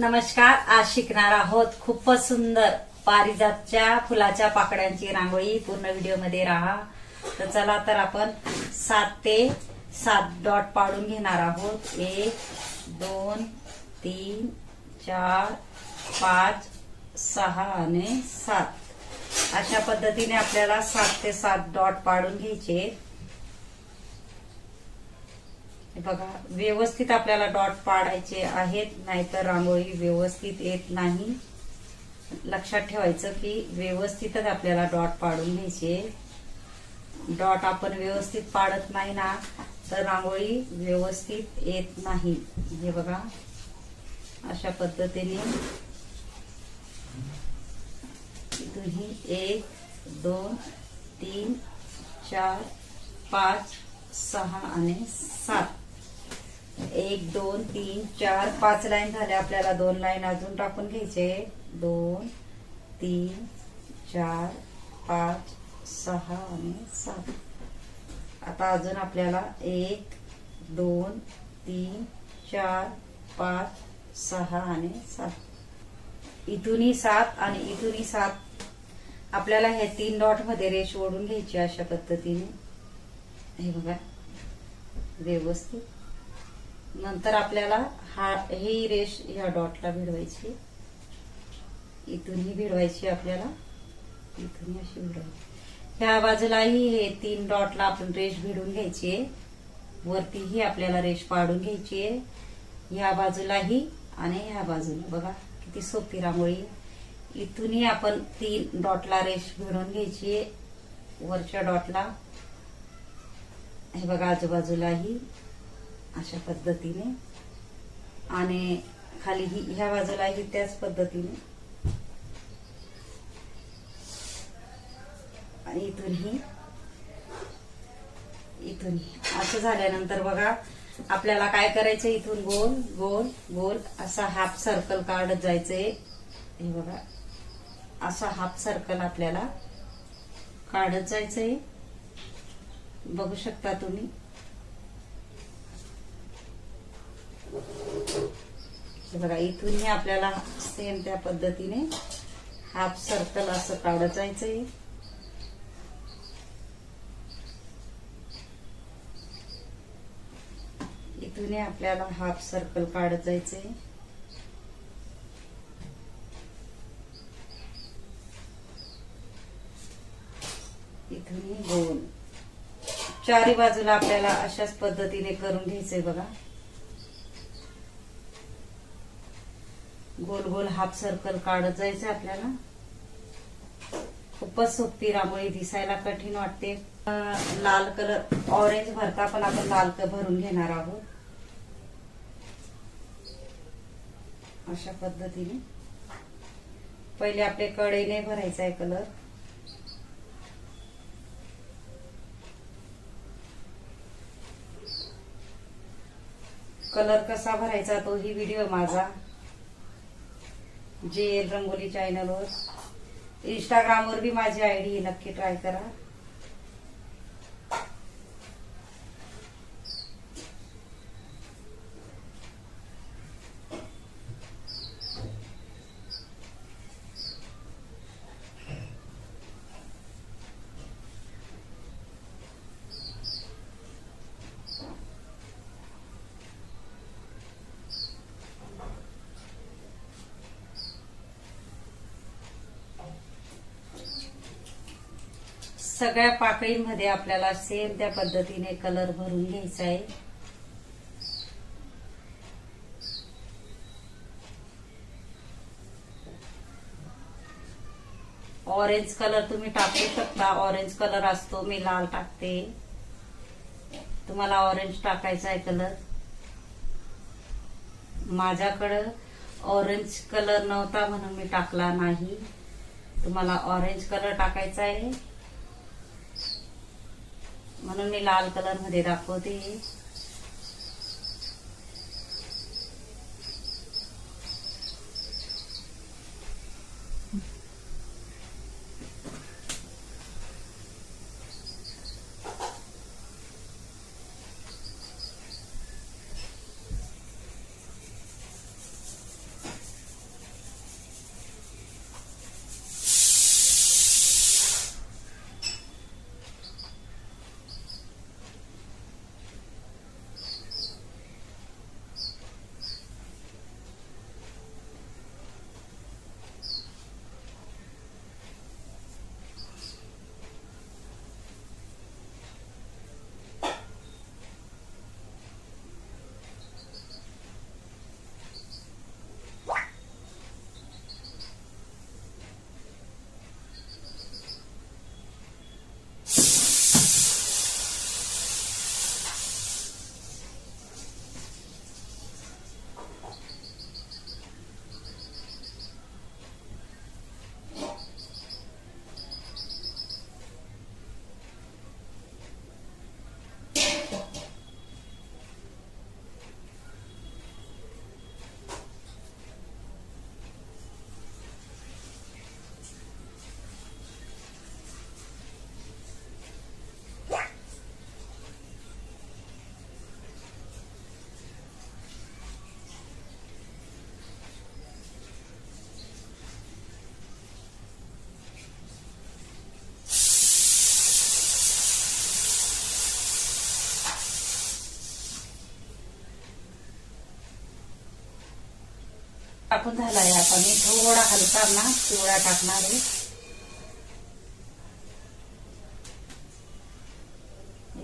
नमस्कार आज शिकणार आहोत खूपच सुंदर पारिजातच्या फुलाच्या पाकड्यांची रांगोळी. पूर्ण व्हिडिओमध्ये राहा. तर चला तर आपण सात ते सात डॉट पाडून घेणार आहोत. एक दोन तीन चार पाच सहा आणि सात. अशा पद्धतीने आपल्याला सात ते सात डॉट पाडून घ्यायचे. बघा व्यवस्थित आपल्याला डॉट पाडायचे आहेत नाहीतर रांगोळी व्यवस्थित येत नाही. लक्षात ठेवायचं की व्यवस्थितच आपल्याला डॉट पाडून घ्यायचे. डॉट आपण व्यवस्थित पाडत नाही ना तर रांगोळी व्यवस्थित येत नाही. हे बघा अशा पद्धतीने. तुम्ही एक दोन तीन चार पाच सहा आणि सात. एक दोन तीन चार पाच लाईन झाल्या आपल्याला. दोन लाईन अजून टाकून घ्यायचे. दोन तीन चार पाच सहा आणि सात. आता अजून आपल्याला एक दोन तीन चार पाच सहा आणि सात. इथूनही सात आणि इथूनही सात. आपल्याला हे तीन डॉटमध्ये रेष ओढून घ्यायची अशा पद्धतीने. हे बघा. व्यवस्थित. नंतर आपल्याला हा ही रेष ह्या डॉटला भिडवायची. इथूनही भिडवायची आपल्याला. इथूनही अशी भिडवायची. ह्या बाजूलाही हे तीन डॉटला आपण रेष भिडून घ्यायची आहे. वरतीही आपल्याला रेष पाडून घ्यायची आहे. ह्या बाजूलाही आणि ह्या बाजूला. बघा किती सोपी रांगोळी. इथूनही आपण तीन डॉटला रेष भिडून घ्यायची आहे. वरच्या डॉटला. हे बघा आजूबाजूलाही. अशा पद्धतीने. आणि खाली ही ह्या बाजूलाही त्याच पद्धतीने. आणि इथूनही इथून असं झाल्यानंतर बघा आपल्याला काय करायचं? इथून गोल गोल गोल. असा हाफ सर्कल काढत जायचंय. हे बघा. असा हाफ सर्कल आपल्याला काढत जायचंय. बघू शकता तुम्ही. हे बघा इथूनही आपल्याला सेम त्या पद्धतीने हाफ सर्कल असं काढत जायचंय. इथूनही आपल्याला हाफ सर्कल काढत जायचंय. इथूनही गोल चारी बाजूला आपल्याला अशाच पद्धतीने करून घ्यायचंय बघा. गोल गोल हाफ सर्कल काढत जायचं आपल्याला. खूपच सोपी रांगोळी दिसायला कठीण वाटते. लाल कलर ऑरेंज भरता पण आपण लाल कलर भरून घेणार आहोत. अशा पद्धतीने. पहिले आपले कडेने भरायचा आहे कलर कलर कसा भरायचा तो ही व्हिडिओ माझा. जे एल रंगोली चॅनलवर इंस्टाग्रामवर बी माझी आयडी नक्की ट्राय करा. सगळ्या पाकळीमध्ये आपल्याला सेम त्या पद्धतीने कलर भरून घ्यायचा आहे. ऑरेंज कलर तुम्ही टाकू शकता. ऑरेंज कलर असतो मी लाल टाकते. तुम्हाला ऑरेंज टाकायचा आहे कलर माझ्याकडं ऑरेंज कलर नव्हता म्हणून मी टाकला नाही. तुम्हाला ऑरेंज कलर टाकायचा आहे. म्हणून मी लाल कलरमध्ये दाखवते. टाकून आहे आता. मी थोडा हलका ना पिवळा टाकणार आहे.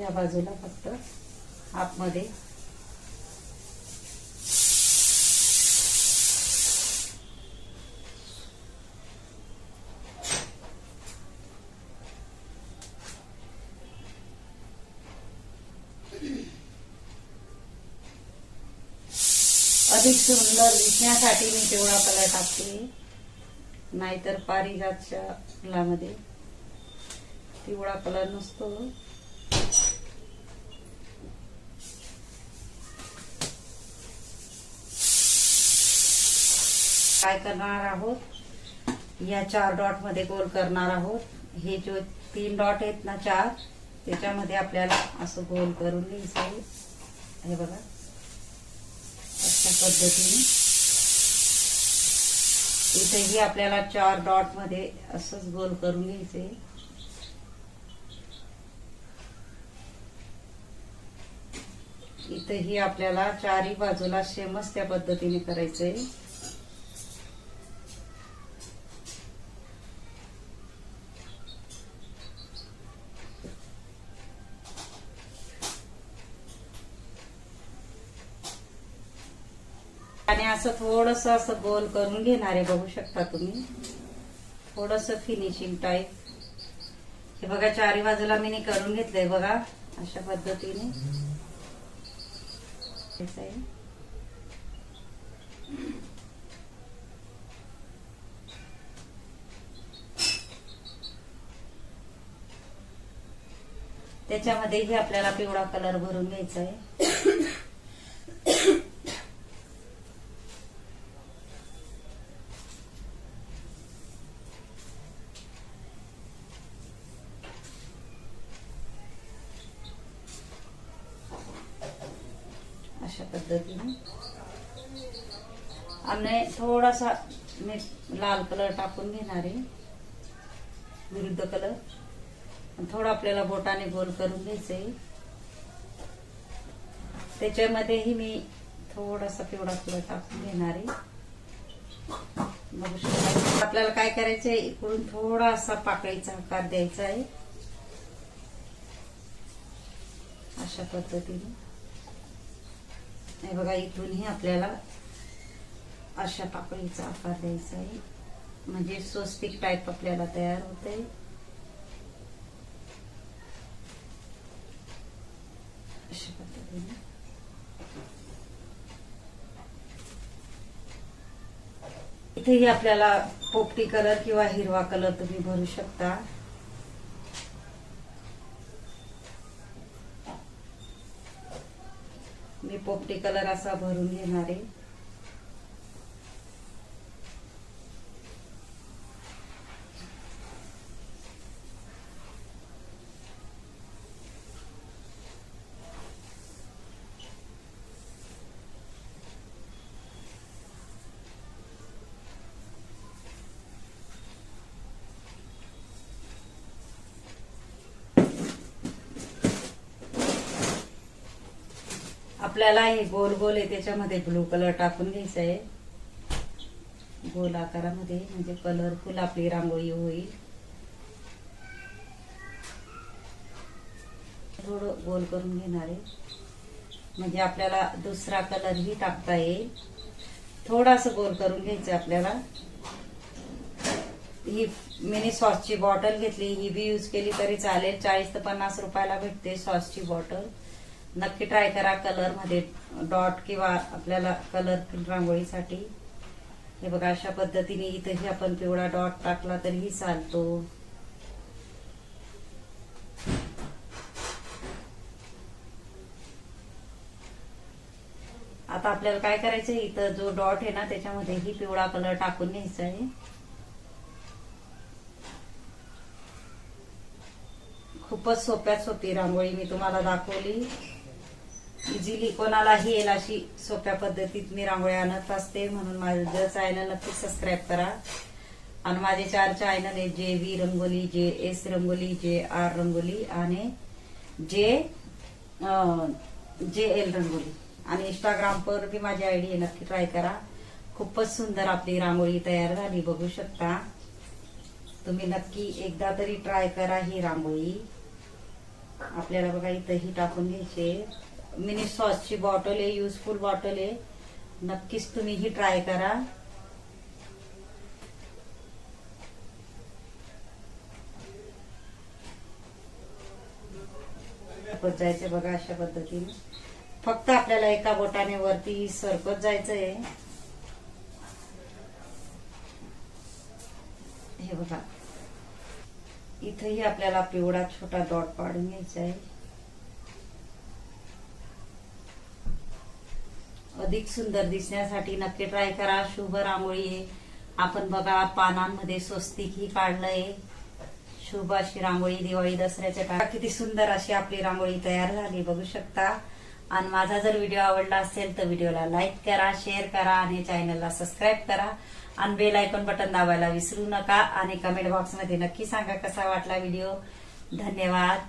या बाजूला फक्त आतमध्ये अधिक सुंदर दिसण्यासाठी मी पिवळा कलर टाकते. नाहीतर पारिजातच्या फुलामध्ये. पिवळा कलर नसतो. काय करणार आहोत? या चार डॉटमध्ये गोल करणार आहोत. हे जो तीन डॉट आहेत ना चार त्याच्यामध्ये आपल्याला असं गोल करून घ्यायचं आहे. हे बघा. अशा पद्धतीने. इथेही आपल्याला चार डॉटमध्ये असंच गोल करून घ्यायचे. इथेही आपल्याला चारही बाजूला सेमच त्या पद्धतीने करायचंय आणि असं थोडस असं गोल करून घेणार आहे बघू शकता तुम्ही. थोडस फिनिशिंग टाईप हे बघा चारी बाजूला मी करून घेतलंय बघा अशा पद्धतीने. त्याच्यामध्येही आपल्याला पिवळा कलर भरून घ्यायचा आहे अशा पद्धतीने आणि थोडासा मी लाल कलर टाकून घेणार आहे. विरुद्ध कलर. थोडं आपल्याला बोटाने गोल करून घ्यायचंय. त्याच्यामध्येही मी थोडासा पिवळा कलर टाकून घेणार आहे. बघू शकता. आपल्याला काय करायचंय? इकडून थोडासा पाकळीचा आकार द्यायचा आहे. अशा पद्धतीने. हे बघा इथूनही आपल्याला अशा पाकळीचा आकार द्यायचा आहे. म्हणजे स्वस्तिक टाईप आपल्याला तयार होते. अशा पद्धतीने. इथेही आपल्याला पोपटी कलर किंवा हिरवा कलर तुम्ही भरू शकता. मी पोपटी कलर असा भरून घेणार. आहे आपल्याला हे गोल गोल आहे त्याच्यामध्ये ब्लू कलर टाकून घ्यायचा आहे. गोल आकारामध्ये म्हणजे कलरफुल आपली रांगोळी होईल. थोडं गोल करून घेणार आहे. म्हणजे आपल्याला दुसरा कलरही टाकता येईल. थोडासा गोल करून घ्यायचं आपल्याला. ही मिनी सॉसची बॉटल घेतली ही बी यूज केली तरी चालेल. चाळीस ते पन्नास रुपयाला भेटते सॉसची बॉटल नक्की ट्राय करा कलरमध्ये डॉट किंवा आपल्याला कलर रांगोळीसाठी. हे बघा अशा पद्धतीने इथंही आपण पिवळा डॉट टाकला तरीही चालतो. आता आपल्याला काय करायचंय? इथं जो डॉट आहे ना त्याच्यामध्ये ही पिवळा कलर टाकून घ्यायचा आहे. खूपच सोप्यात सोपी रांगोळी मी तुम्हाला दाखवली. इझिली कोणालाही येईल अशी सोप्या पद्धतीत मी रांगोळी आणत असते म्हणून माझं चॅनल नक्की सबस्क्राईब करा. आणि माझे चार चॅनल आहे जे व्ही रंगोली जे एस रंगोली जे आर रंगोली आणि जे जे एल रंगोली. आणि इंस्टाग्राम वर बी माझी आयडी आहे नक्की ट्राय करा. खूपच सुंदर आपली रांगोळी तयार झाली बघू शकता. तुम्ही नक्की एकदा तरी ट्राय करा ही रांगोळी. आपल्याला बघा इथं ही टाकून घ्यायचे मिनी सॉसची बॉटल आहे युजफुल बॉटल आहे. नक्कीच तुम्ही ही ट्राय करा. जायचं बघा अशा पद्धतीने. फक्त आपल्याला एका बोटाने वरती सरकत जायचंय. हे बघा. इथंही आपल्याला पिवळा छोटा डॉट पाडून घ्यायचा आहे. अधिक सुंदर दिसण्यासाठी नक्की ट्राय करा. शुभ रांगोळी आहे. आपण बघा पानांमध्ये स्वस्तिक ही काढलंय. शुभ अशी रांगोळी दिवाळी दसऱ्याच्या काळात. किती सुंदर अशी आपली रांगोळी तयार झाली बघू शकता. आणि माझा जर व्हिडिओ आवडला असेल तर व्हिडिओला लाईक करा शेअर करा आणि चॅनलला सबस्क्राईब करा. आणि बेल आयकॉन बटन दाबायला विसरू नका. आणि कमेंट बॉक्समध्ये नक्की सांगा कसा वाटला व्हिडिओ. धन्यवाद.